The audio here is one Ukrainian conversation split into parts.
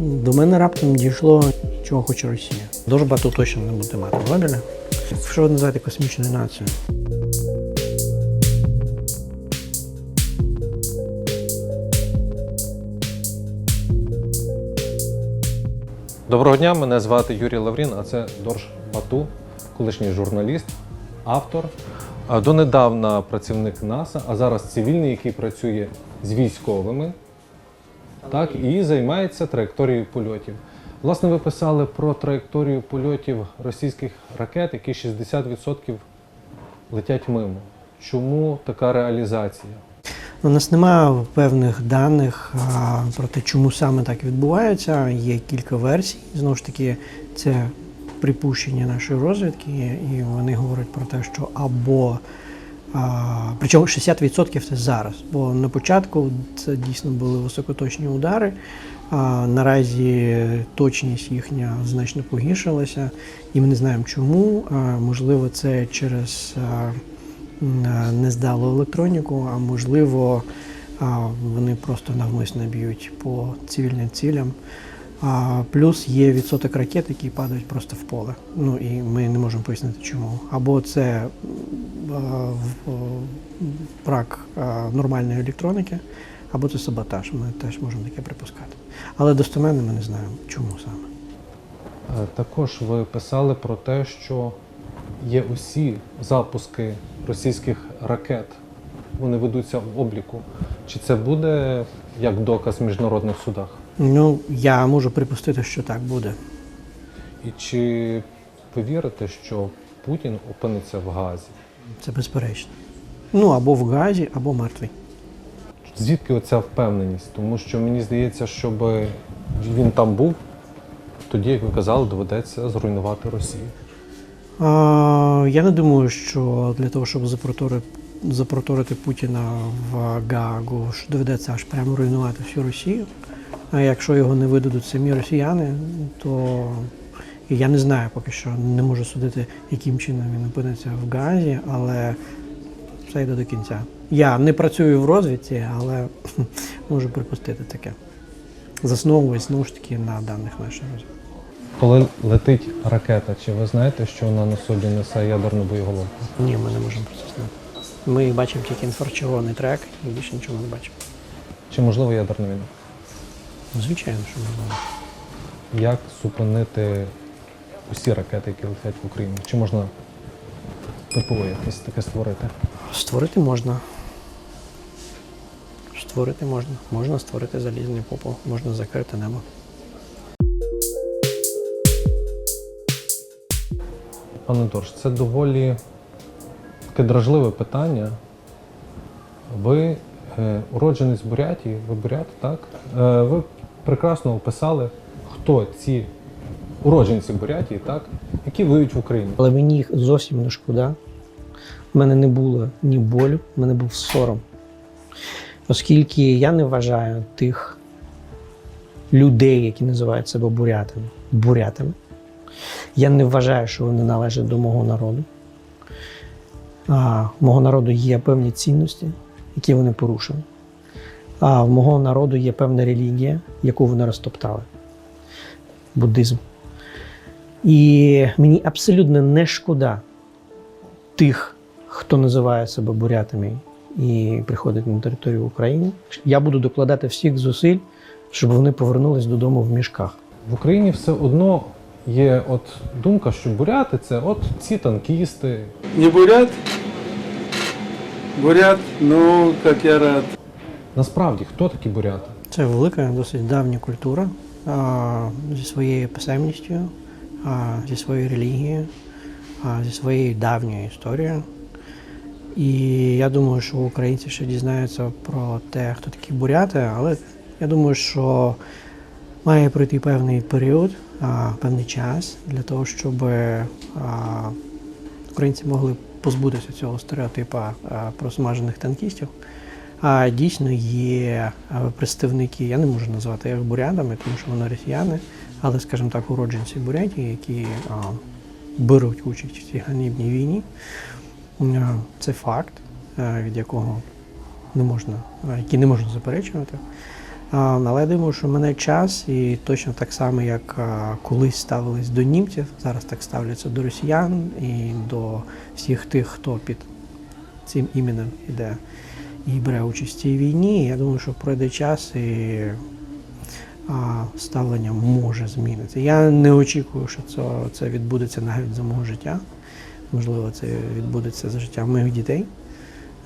До мене раптом дійшло, чого хоче Росія. Дружба тут точно не буде мати правильно? Що ви називаєте космічною нацією? Доброго дня, мене звати Юрій Лаврін, а це Дорж Бату, колишній журналіст, автор. Донедавна працівник НАСА, а зараз цивільний, який працює з військовими так, і займається траєкторією польотів. Власне, ви писали про траєкторію польотів російських ракет, які 60% летять мимо. Чому така реалізація? У нас немає певних даних а, про те, чому саме так відбувається. Є кілька версій. Знову ж таки, це припущення нашої розвідки, і вони говорять про те, що або причому 60% це зараз, бо на початку це дійсно були високоточні удари. А наразі точність їхня значно погіршилася, і ми не знаємо чому. Можливо, це через нездалу електроніку, а можливо, вони просто навмисно б'ють по цивільним цілям. А, плюс є відсоток ракет, які падають просто в поле. Ну і ми не можемо пояснити, чому. Або це брак нормальної електроніки, або це саботаж. Ми теж можемо таке припускати. Але достеменно ми не знаємо, чому саме. Е, Також ви писали про те, що є усі запуски російських ракет, вони ведуться в обліку. Чи це буде як доказ в міжнародних судах? Ну, я можу припустити, що так буде. І чи ви вірите, що Путін опиниться в Газі? Це безперечно. Ну або в газі, або мертвий. Звідки оця впевненість? Тому що мені здається, щоб він там був, тоді, як ви казали, доведеться зруйнувати Росію. А, я не думаю, що для того, щоб запроторити, запроторити Путіна в Гаагу, що доведеться аж прямо руйнувати всю Росію. А якщо його не видадуть самі росіяни, то я не знаю поки що, не можу судити, яким чином він опиниться в Гаазі, але все йде до кінця. Я не працюю в розвідці, але можу припустити таке. Засновуюсь знову ж таки на даних нашої розвідки. Коли летить ракета, чи ви знаєте, що вона на собі несе ядерну боєголовку? Ні, ми не можемо про це знати. Ми бачимо тільки інфрачервоний трек і більше нічого не бачимо. Чи можливо ядерна війна? Звичайно, що можливо. Як зупинити усі ракети, які летять в Україну? Чи можна ППО якесь таке створити? Створити можна. Створити можна. Можна створити залізний попол, можна закрити небо. Пане Дорж, це доволі таке дражливе питання. Ви е, уродженець Бурятії, ви бурят, так? Е, ви прекрасно описали, хто ці уродженці Бурятії, так, які воюють в Україні. Але мені їх зовсім не шкода. У мене не було ні болю, в мене був сором. Оскільки я не вважаю тих людей, які називають себе бурятами, бурятами. Я не вважаю, що вони належать до мого народу. А, мого народу є певні цінності, які вони порушили. А в мого народу є певна релігія, яку вони розтоптали буддизм. І мені абсолютно не шкода тих, хто називає себе бурятами і приходить на територію України. Я буду докладати всіх зусиль, щоб вони повернулись додому в мішках. В Україні все одно є от думка, що буряти це от ці танкісти. Не бурят? Бурят, ну, как я рад. Насправді, хто такі буряти? Це велика, досить давня культура а, зі своєю писемністю, а, зі своєю релігією, а, зі своєю давньою історією. І я думаю, що українці ще дізнаються про те, хто такі буряти, але я думаю, що має пройти певний період, а, певний час для того, щоб а, українці могли позбутися цього стереотипа про смажених танкістів. А дійсно є представники, я не можу назвати їх бурятами, тому що вони росіяни, але, скажімо так, уродженці Бурятії, які а, беруть участь в цій ганебній війні. А, Це факт, від якого не можна, який не можна заперечувати. Але я думаю, що мене час, і точно так само, як колись ставились до німців, зараз так ставляться до росіян і до всіх тих, хто під цим іменем іде і бере участь в цій війні. Я думаю, що пройде час і а, ставлення може змінитися. Я не очікую, що це, це відбудеться навіть за мого життя. Можливо, це відбудеться за життя моїх дітей.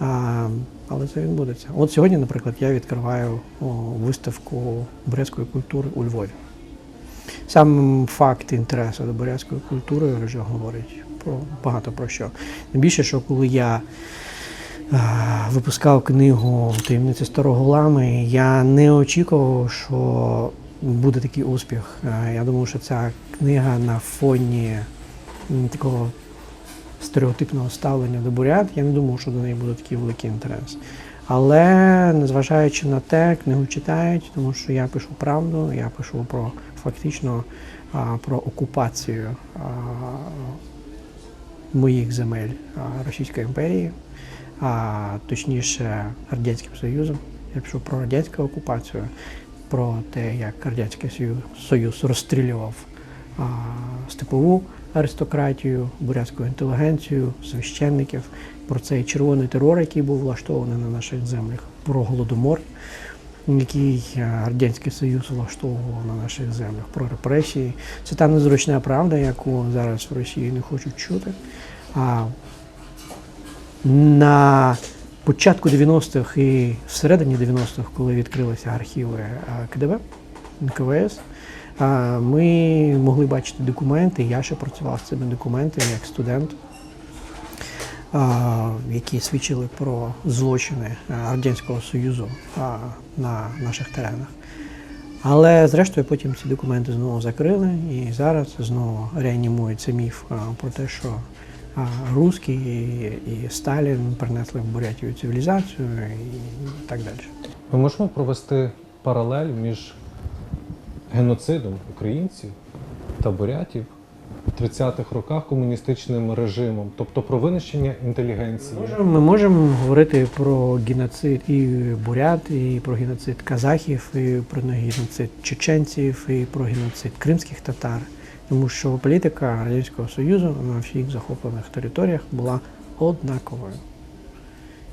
А, але це відбудеться. От сьогодні, наприклад, я відкриваю о, виставку бурятської культури у Львові. Сам факт інтересу до бурятської культури вже говорить про багато про що. Тим більше, що коли я випускав книгу Таємниці старого лами, я не очікував, що буде такий успіх. Я думав, що ця книга на фоні такого стереотипного ставлення до бурят, я не думав, що до неї буде такий великий інтерес. Але незважаючи на те, книгу читають, тому що я пишу правду, я пишу про фактично про окупацію моїх земель Російської імперії, а точніше Радянським Союзом. Я пишу про радянську окупацію, про те, як Радянський Союз, розстрілював а, степову аристократію, бурятську інтелігенцію, священників, про цей червоний терор, який був влаштований на наших землях, про голодомор, який Радянський Союз влаштовував на наших землях, про репресії. Це та незручна правда, яку зараз в Росії не хочуть чути. А на початку 90-х і всередині 90-х, коли відкрилися архіви КДБ, НКВС, ми могли бачити документи. Я ще працював з цими документами як студент, які свідчили про злочини Радянського Союзу на наших теренах. Але зрештою потім ці документи знову закрили, і зараз знову реанімується міф про те, що русські і, Сталін принесли в Бурятію цивілізацію і так далі. Ми можемо провести паралель між геноцидом українців та бурятів у 30-х роках комуністичним режимом, тобто про винищення інтелігенції. Можемо- Ми можемо говорити про геноцид і бурят, і про геноцид казахів, і про геноцид чеченців, і про геноцид кримських татар. Тому що політика Радянського Союзу на всіх захоплених територіях була однаковою.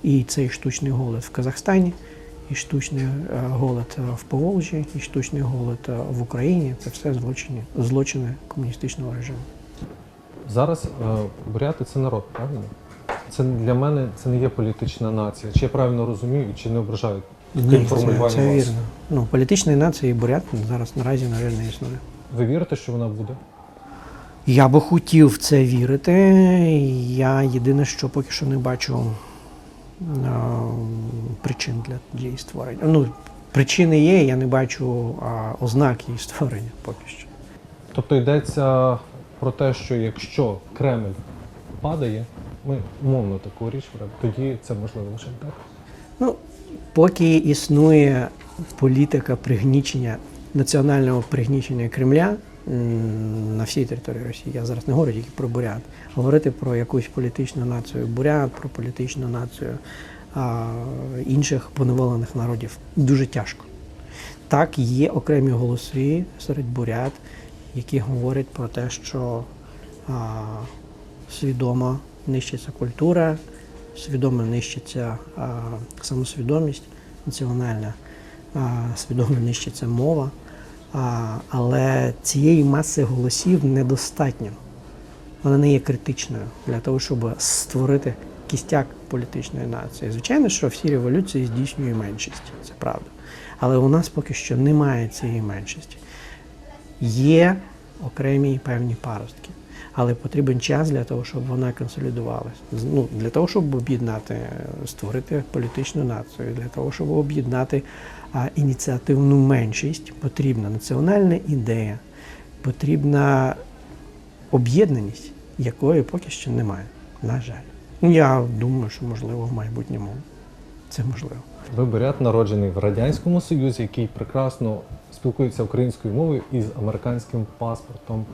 І цей штучний голод в Казахстані, і штучний е, голод е, в Поволжі, і штучний голод е, в Україні це все злочини, злочини комуністичного режиму. Зараз буряти це народ, правильно? Це для мене це не є політична нація. Чи я правильно розумію, чи не ображаю таким Ні, це, це вірно. Ну, політичної нації бурят зараз наразі, навіть, не існує. Ви вірите, що вона буде? Я би хотів в це вірити. Я єдине, що поки що не бачу а, причин для її створення. Ну, причини є, я не бачу а, ознак її створення поки що. Тобто йдеться про те, що якщо Кремль падає, ми умовно таку річ тоді це можливо лише так. Ну, поки існує політика пригнічення, національного пригнічення Кремля на всій території Росії, я зараз не говорю тільки про бурят, говорити про якусь політичну націю бурят, про політичну націю а, інших поневолених народів дуже тяжко. Так, є окремі голоси серед бурят, які говорять про те, що а, свідомо нищиться культура, свідомо нищиться а, самосвідомість національна, а, свідомо нищиться мова. Але цієї маси голосів недостатньо. Вона не є критичною для того, щоб створити кістяк політичної нації. Звичайно, що всі революції здійснює меншість, це правда. Але у нас поки що немає цієї меншості. Є окремі певні паростки, але потрібен час для того, щоб вона консолідувалася. Ну, для того, щоб об'єднати, створити політичну націю, для того, щоб об'єднати ініціативну меншість, потрібна національна ідея, потрібна об'єднаність, якої поки що немає. На жаль. Ну, я думаю, що можливо в майбутньому це можливо. Ви бурят народжений в Радянському Союзі, який прекрасно спілкується українською мовою із американським паспортом.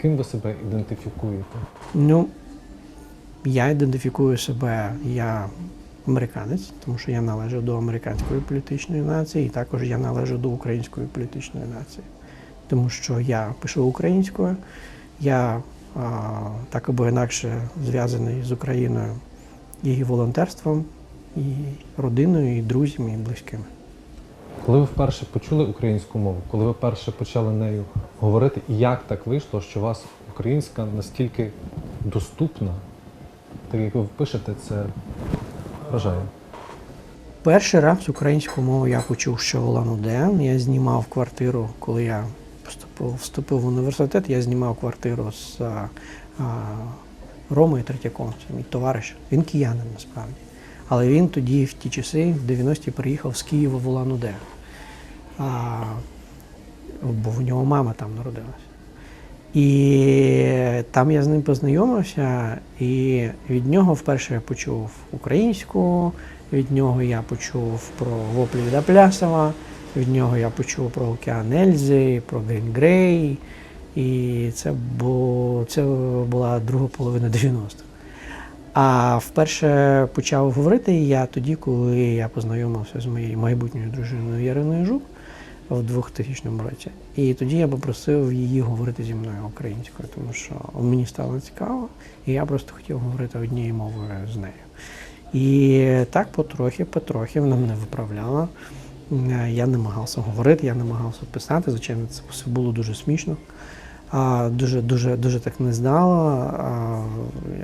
Ким ви себе ідентифікуєте? Ну, я ідентифікую себе, я американець, тому що я належу до американської політичної нації, і також я належу до української політичної нації. Тому що я пишу українською, я а, так або інакше зв'язаний з Україною і волонтерством, і родиною, і друзями, і близькими. Коли ви вперше почули українську мову, коли ви вперше почали нею говорити, і як так вийшло, що у вас українська настільки доступна, так як ви пишете, це вражає. Перший раз українську мову я почув ще в Улан-Удэ. Я знімав квартиру, коли я вступив, вступив в університет, я знімав квартиру з а, а, Ромою Третьяком, мій товариш. Він киянин насправді. Але він тоді, в ті часи, в 90-ті, приїхав з Києва в Улан-Удэ. Бо в нього мама там народилася. І там я з ним познайомився, і від нього вперше я почув українську, від нього я почув про воплі від Аплясова, від нього я почув про океан Ельзи, про Грін Грей. І це, було, це була друга половина 90-х. А вперше почав говорити я тоді, коли я познайомився з моєю майбутньою дружиною Яриною Жук в 2000 році. І тоді я попросив її говорити зі мною українською, тому що мені стало цікаво, і я просто хотів говорити однією мовою з нею. І так потрохи, потрохи вона мене виправляла. Е, Я намагався говорити, я намагався писати. Звичайно, це все було дуже смішно. Дуже, дуже, дуже так не здало.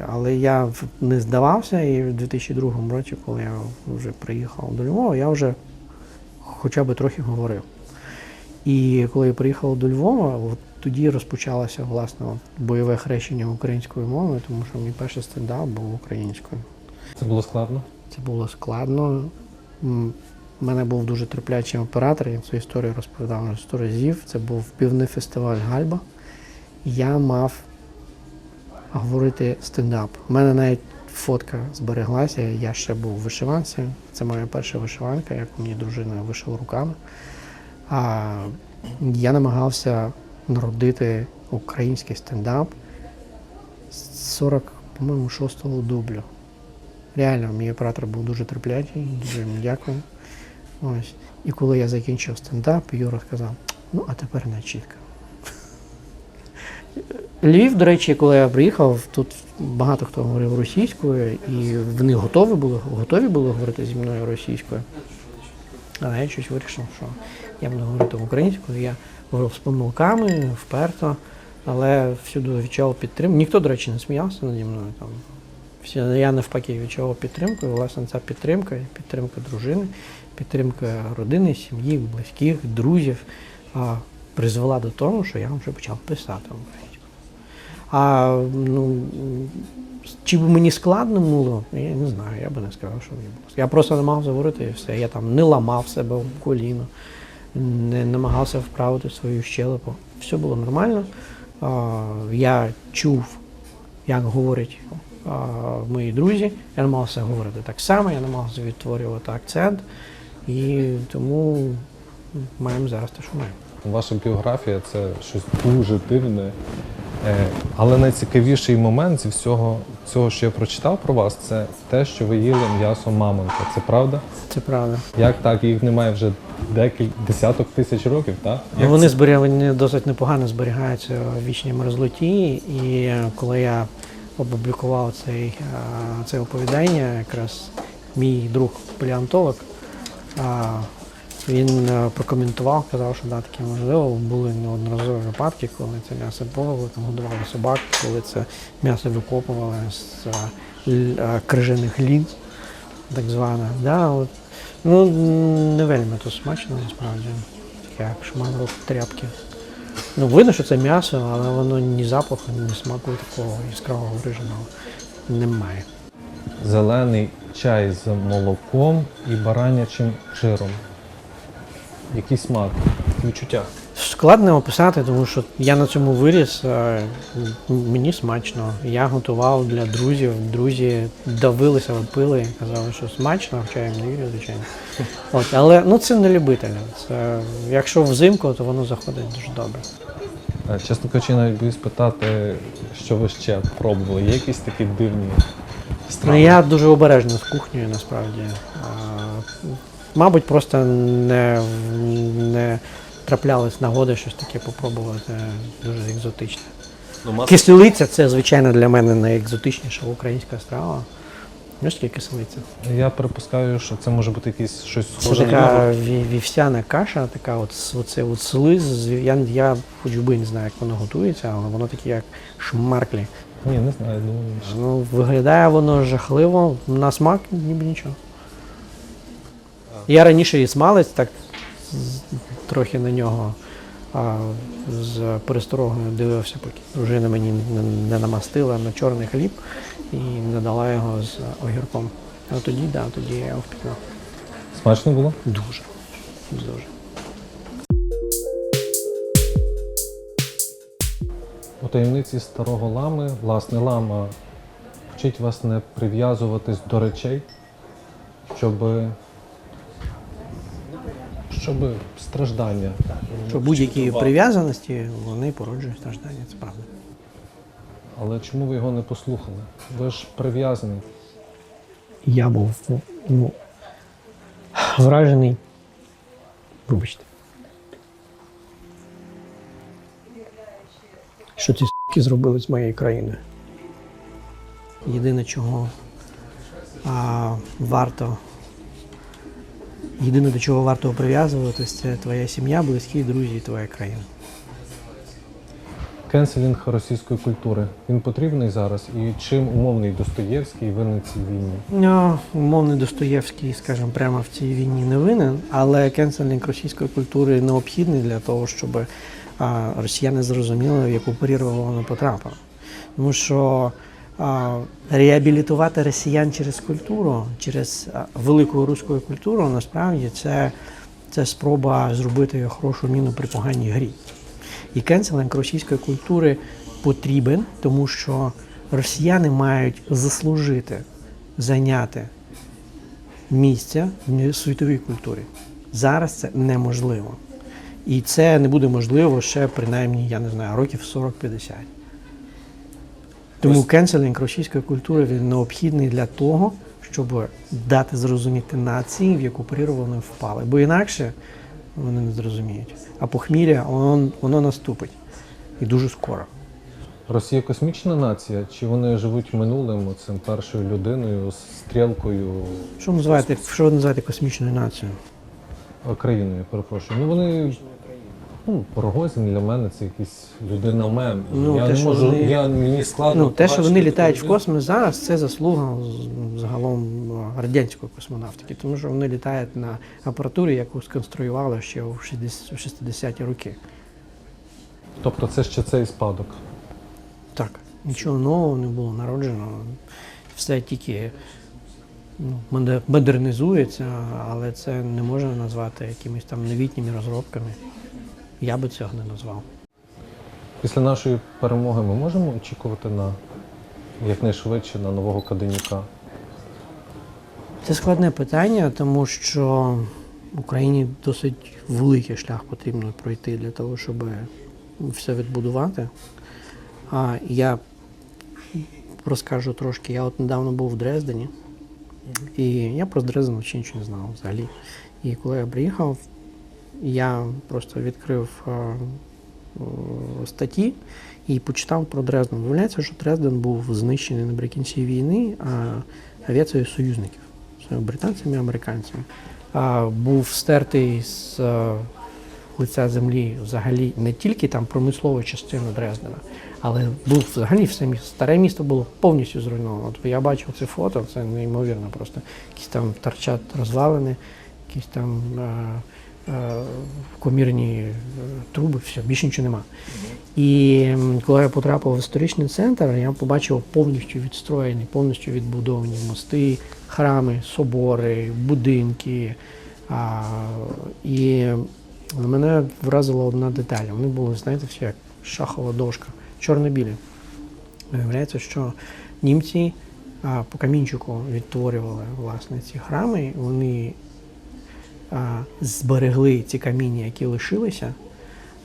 Але я не здавався, і в 2002 році, коли я вже приїхав до Львова, я вже хоча б трохи говорив. І коли я приїхав до Львова, от тоді розпочалося власне бойове хрещення українською мовою, тому що мій перший стендап був українською. Це було складно. Це було складно. У мене був дуже терплячий оператор, я цю історію розповідав вже сто разів. Це був півний фестиваль Гальба. Я мав говорити стендап. У мене навіть фотка збереглася, я ще був в вишиванці. Це моя перша вишиванка, як мені дружина вишила руками. А я намагався народити український стендап з 40, по-моєму, 6-го дублю. Реально, мій оператор був дуже терплячий, дуже йому дякую. Ось. І коли я закінчив стендап, Юра сказав: ну, а тепер не чітко. Львів, до речі, коли я приїхав, тут багато хто говорив російською, і вони готові були, готові були говорити зі мною російською. Але я щось вирішив, що я буду говорити українською. Я говорив з помилками, вперто, але всюди відчував підтримку. Ніхто, до речі, не сміявся наді мною. Там. Всі, я навпаки відчував підтримку. І, власне, ця підтримка, підтримка дружини, підтримка родини, сім'ї, близьких, друзів а, призвела до того, що я вже почав писати. А ну, чи б мені складно було, я не знаю, я би не сказав, що мені було. Я просто намагався говорити і все. Я там не ламав себе в коліно, не намагався вправити свою щелепу. Все було нормально. А, Я чув, як говорять мої друзі. Я намагався говорити так само, я намагався відтворювати акцент. І тому маємо зараз те, що маємо. Ваша біографія це щось дуже дивне. Е, Але найцікавіший момент зі всього цього, що я прочитав про вас, це те, що ви їли м'ясо мамонта. Це правда? Це правда. Як так? Їх немає вже декілька десяток тисяч років, так? Ну, Як вони це? зберіг, вони досить непогано зберігаються в вічній мерзлоті. І коли я опублікував цей, е, це оповідання, якраз мій друг палеонтолог, він е, прокоментував, казав, що да, таке можливо. Були неодноразові випадки, коли це м'ясо полили, там годували собак, коли це м'ясо викопували з е, е, крижаних лінз, так зване. Да, от. Ну, не вельми то смачно, насправді. Таке як шматок тряпки. Ну, видно, що це м'ясо, але воно ні запаху, ні смаку такого яскравого вираженого немає. Зелений чай з молоком і баранячим жиром. Який смак? Відчуття. Складно описати, тому що я на цьому виріс. Мені смачно. Я готував для друзів. Друзі давилися, пили, казали, що смачно, хоча я їм не вірю, звичайно. От, але ну це не любителі. Це, якщо взимку, то воно заходить дуже добре. Е, Чесно кажучи, навіть боюсь питати, що ви ще пробували. Є якісь такі дивні Ну, я дуже обережно з кухнею, насправді. Мабуть, просто не, не траплялись нагоди щось таке попробувати дуже екзотичне. Ну, мас- Киселиця це, звичайно, для мене найекзотичніша українська страва. Ось таке киселиця. Я припускаю, що це може бути якийсь щось схоже на така вівсяна каша, така от, оце от слиз. Я, я хоч би не знаю, як воно готується, але воно таке як шмарклі. Ні, не знаю, думаю. Ну, виглядає воно жахливо, на смак ніби нічого. Я раніше і смалець так трохи на нього а, з пересторогою дивився, поки дружина мені не, намастила на чорний хліб і не дала його з огірком. А тоді, да, тоді я його впізнав. Смачно було? Дуже. Дуже. У таємниці старого лами, власне, лама вчить вас не прив'язуватись до речей, щоб, щоб страждання. Що будь-які прив'язаності, вони породжують страждання, це правда. Але чому ви його не послухали? Ви ж прив'язаний. Я був ну, вражений. Вибачте. Що ці с**ки зробили з моєю країною? Єдине, чого а, варто. Єдине, до чого варто прив'язуватись, це твоя сім'я, близькі, друзі і твоя країна. Кенселінг російської культури. Він потрібний зараз? І чим умовний Достоєвський винен цій війні? Ну, умовний Достоєвський, скажімо, прямо в цій війні не винен, але кенселінг російської культури необхідний для того, щоб росіяни зрозуміли, в яку прірву вони потрапили. Тому що реабілітувати росіян через культуру, через велику руську культуру, насправді це, це спроба зробити хорошу міну при поганій грі. І кенселинг російської культури потрібен, тому що росіяни мають заслужити зайняти місце в світовій культурі. Зараз це неможливо. І це не буде можливо ще принаймні, я не знаю, років 40-50. Тому кенселінг російської культури він необхідний для того, щоб дати зрозуміти нації, в яку прірву вони впали. Бо інакше вони не зрозуміють. А похмілля воно, воно наступить. І дуже скоро. Росія космічна нація, чи вони живуть минулим, цим першою людиною, стрілкою, Що ви називаєте, що називаєте космічною нацією? е, країною, перепрошую. Ну вони. Ну, Рогозін для мене це якийсь людина мем. Ну, я те, не можу, вони- я, мені складно. Ну, те, що вони літають в космос зараз, це заслуга загалом радянської космонавтики, тому що вони літають на апаратурі, яку сконструювали ще у 60 у 60-ті роки. Тобто це ще цей спадок. Так, нічого нового не було народжено. Все тільки ну, модернізується, але це не можна назвати якимись там новітніми розробками. Я би цього не назвав. Після нашої перемоги ми можемо очікувати на якнайшвидше на нового Каденюка. Це складне питання, тому що Україні досить великий шлях потрібно пройти для того, щоб все відбудувати. А я розкажу трошки. Я от недавно був в Дрездені, і я про Дрезден взагалі нічого не знав взагалі. І коли я приїхав, я просто відкрив е, е, статті і почитав про Дрезден. Виявляється, що Дрезден був знищений наприкінці війни авіацією союзників британцями і американцями. Був стертий з е, лиця землі взагалі не тільки там промислова частина Дрездена, але був взагалі все місто. Старе місто було повністю зруйновано. От я бачив це фото, це неймовірно просто. Якісь там торчать розвалини, якісь там комірні е, труби, все, більше нічого нема. І коли я потрапив в історичний центр, я побачив повністю відстроєні, повністю відбудовані мости, храми, собори, будинки. А, і мене вразила одна деталь. Вони були, знаєте, всі як шахова дошка, чорно-білі. Виявляється, що німці по камінчику відтворювали власне ці храми. Вони зберегли ці каміння, які лишилися.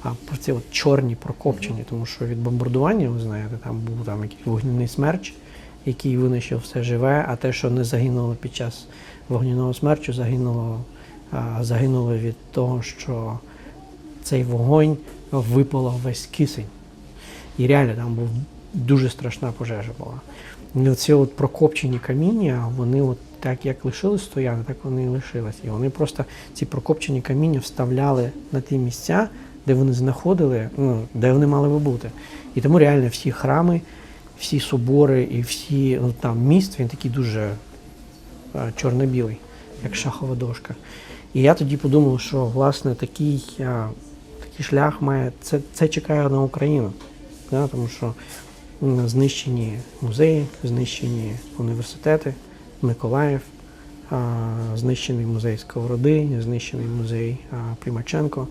А ці от чорні прокопчені, тому що від бомбардування, ви знаєте, там був там якийсь вогняний смерч, який винищив все живе, а те, що не загинуло під час вогняного смерчу, загинуло, загинуло від того, що цей вогонь випалав весь кисень. І реально там був дуже страшна пожежа була. І оці от прокопчені каміння, вони от так як лишились стояти, так вони і лишились. І вони просто ці прокопчені каміння вставляли на ті місця, де вони знаходили, ну, де вони мали би бути. І тому реально всі храми, всі собори і всі ну, там міст, він такий дуже е, чорно-білий, як шахова дошка. І я тоді подумав, що власне такий, е, такий шлях має це, це чекає на Україну. Да? Тому що знищені музеї, знищені університети, Миколаїв, знищений музей Сковороди, знищений музей Примаченко.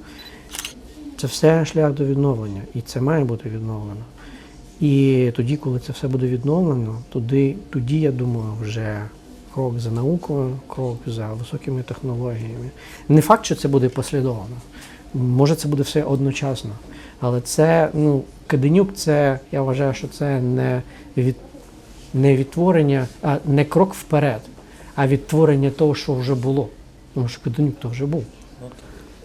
Це все шлях до відновлення, і це має бути відновлено. І тоді, коли це все буде відновлено, тоді, тоді я думаю, вже крок за наукою, крок за високими технологіями. Не факт, що це буде послідовно. Може, це буде все одночасно. Але це, ну, Каденюк, це, я вважаю, що це не, від, не відтворення, а не крок вперед, а відтворення того, що вже було. Тому що Каденюк то вже був.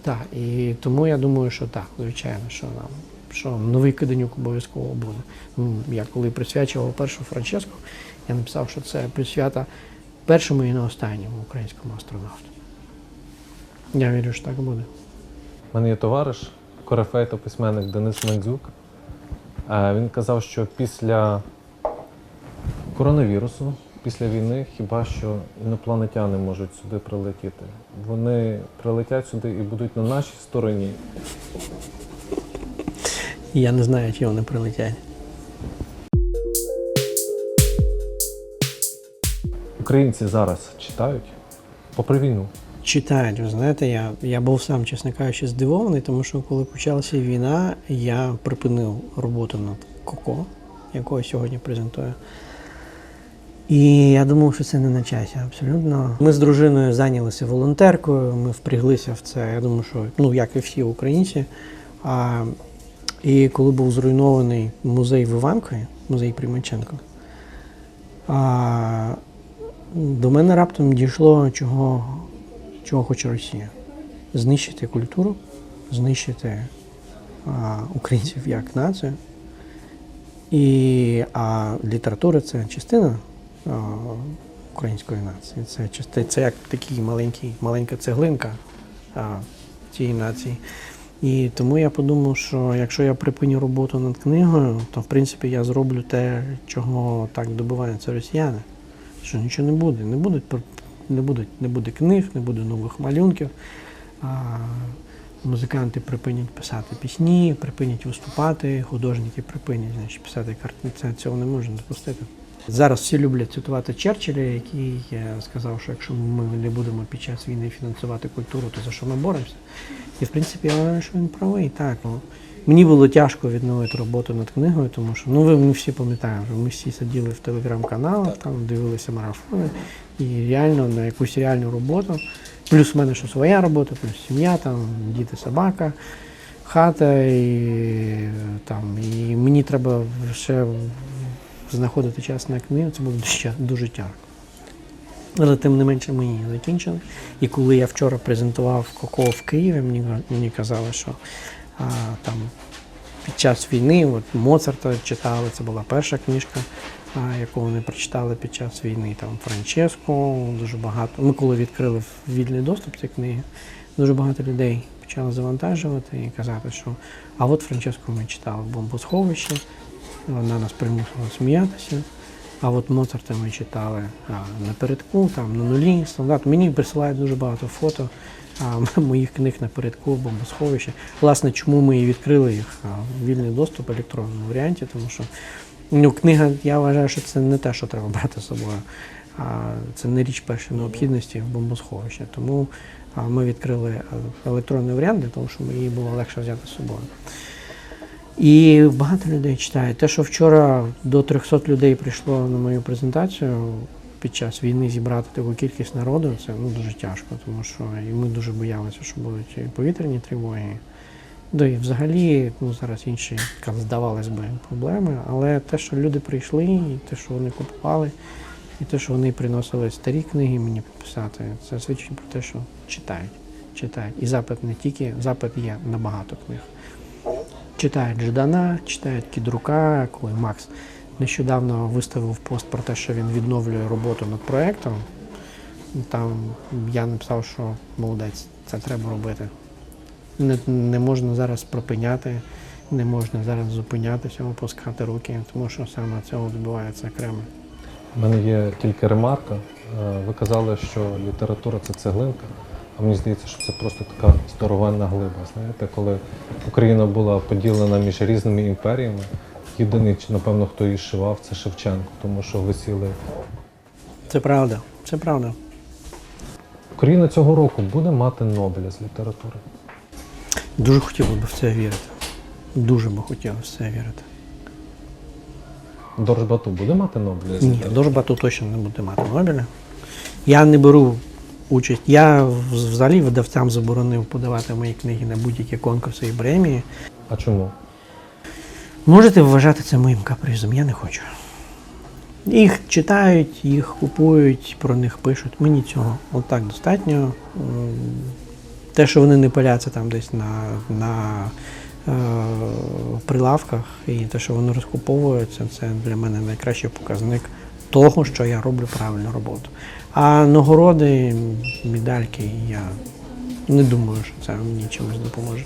Так, і тому я думаю, що так, звичайно, що нам що новий Каденюк обов'язково буде. Ну, Я коли присвячував першу Франческу, я написав, що це присвята першому і не останньому українському астронавту. Я вірю, що так буде. У мене є товариш, корифей та письменник Денис Мандзюк. Е, Він казав, що після коронавірусу, після війни, хіба що інопланетяни можуть сюди прилетіти. Вони прилетять сюди і будуть на нашій стороні. Я не знаю, чи вони прилетять. Українці зараз читають попри війну. Читають, ви знаєте, я, я був сам, чесно кажучи, здивований, тому що коли почалася війна, я припинив роботу над Коко, яку я сьогодні презентую. І я думав, що це не на часі абсолютно. Ми з дружиною зайнялися волонтеркою, ми впряглися в це. Я думаю, що ну як і всі українці. А, і коли був зруйнований музей в Іванкові, музей Примаченко, а, до мене раптом дійшло, чого, чого хоче Росія. Знищити культуру, знищити а, українців як націю. І, а література це частина української нації. Це, части- це як такий маленький, маленька цеглинка цієї нації. І тому я подумав, що якщо я припиню роботу над книгою, то в принципі я зроблю те, чого так добиваються росіяни. Що нічого не буде. Не, будуть, не, будуть, не буде книг, не буде нових малюнків. А, музиканти припинять писати пісні, припинять виступати, художники припинять значить, писати картини. Це цього не можна допустити. Зараз всі люблять цитувати Черчилля, який е, сказав, що якщо ми не будемо під час війни фінансувати культуру, то за що ми боремося? І в принципі, я вважаю, що він правий. Так, ну, мені було тяжко відновити роботу над книгою, тому що ну ви ми всі пам'ятаємо, ми всі сиділи в телеграм-каналах, там дивилися марафони, і реально на якусь реальну роботу. Плюс в мене ще своя робота, плюс сім'я, там діти, собака, хата, і, там, і мені треба ще знаходити час на книгу, це було дуже, дуже тяжко. Але тим не менше ми її закінчили. І коли я вчора презентував Коко в Києві, мені, мені казали, що а, там під час війни от Моцарта читали, це була перша книжка, а, яку вони прочитали під час війни. Там Франческо, дуже багато. Ми коли відкрили вільний доступ цієї книги, дуже багато людей почали завантажувати і казати, що а от Франческо ми читали в бомбосховищі, вона нас примусила сміятися. А от Моцарта ми читали а, напередку, там на нулі, стандарт. Мені присилають дуже багато фото а, моїх книг напередку, бомбосховище. Власне, чому ми і відкрили їх а, вільний доступ в електронному варіанті, тому що ну, книга, я вважаю, що це не те, що треба брати з собою. А, це не річ першої необхідності в бомбосховищі. Тому а, ми відкрили електронний варіант для того, щоб її було легше взяти з собою. І багато людей читають. Те, що вчора до 300 людей прийшло на мою презентацію під час війни зібрати таку кількість народу, це ну, дуже тяжко, тому що і ми дуже боялися, що будуть повітряні тривоги, Да і взагалі, ну зараз інші, здавалось би, проблеми, але те, що люди прийшли, і те, що вони купували, і те, що вони приносили старі книги мені підписати, це свідчить про те, що читають. Читають. І запит не тільки, запит є на багато книг. Читають Ждана, читають Кідрука, коли Макс нещодавно виставив пост про те, що він відновлює роботу над проєктом. Там я написав, що молодець, це треба робити. Не, не можна зараз припиняти, не можна зараз зупиняти цього, пускати руки, тому що саме цього відбувається окремо. У мене є тільки ремарка. Е, Ви казали, що література це цеглинка, а мені здається, що це просто така здоровенна глиба. Знаєте, коли Україна була поділена між різними імперіями, єдиний, напевно, хто її шивав, це Шевченко, тому що висіли. Це правда, це правда. Україна цього року буде мати Нобеля з літератури. Дуже хотів би в це вірити. Дуже би хотів в це вірити. Дорж Бату буде мати Нобеля Ні? Дожбату точно не буде мати Нобеля. Я не беру участь. Я взагалі видавцям заборонив подавати мої книги на будь-які конкурси і премії. А чому? Можете вважати це моїм капризом, я не хочу. Їх читають, їх купують, про них пишуть. Мені цього отак достатньо. Те, що вони не паляться там десь на, на е, прилавках, і те, що вони розкуповуються, це для мене найкращий показник того, що я роблю правильну роботу. А нагороди, медальки, я не думаю, що це мені чимось допоможе.